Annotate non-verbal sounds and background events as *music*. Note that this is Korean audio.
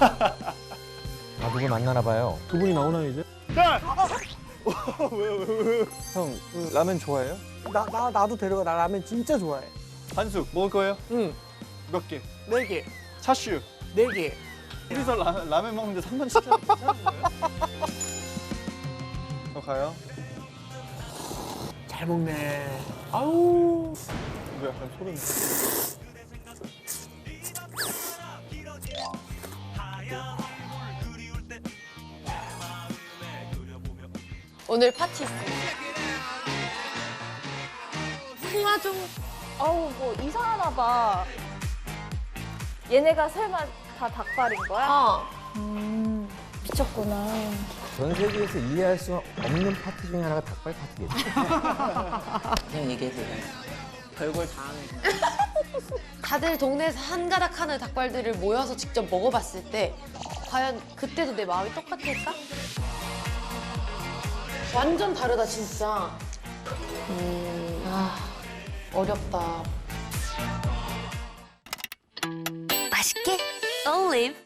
아 누구 만나나 봐요. 두 분이 나오나요 이제? 형 라면 좋아해요? 나, 나, 나도 데려가. 나 라면 진짜 좋아해. 한숙 먹을 거예요? 응. 몇 개? 네 개. 차슈. 네 개. 둘이서 라, 라면 먹는데 3만 7천 원 괜찮은 거예요? 저 가요? 잘 먹네. 아우. 이거 약간 소름. 오늘 파티 있어. 승아 좀 아우 뭐 이상하나 봐. 얘네가 설마 다 닭발인 거야? 어. 음 미쳤구나. 전 세계에서 이해할 수 없는 파티 중에 하나가 닭발 파티겠죠. *laughs* 그냥 얘기해도 별걸 다 하는 *laughs* 다들 동네에서 한 가닥 하는 닭발들을 모여서 직접 먹어봤을 때 과연 그때도 내 마음이 똑같을까? 완전 다르다 진짜. 음, 아 어렵다. 맛있게 올리브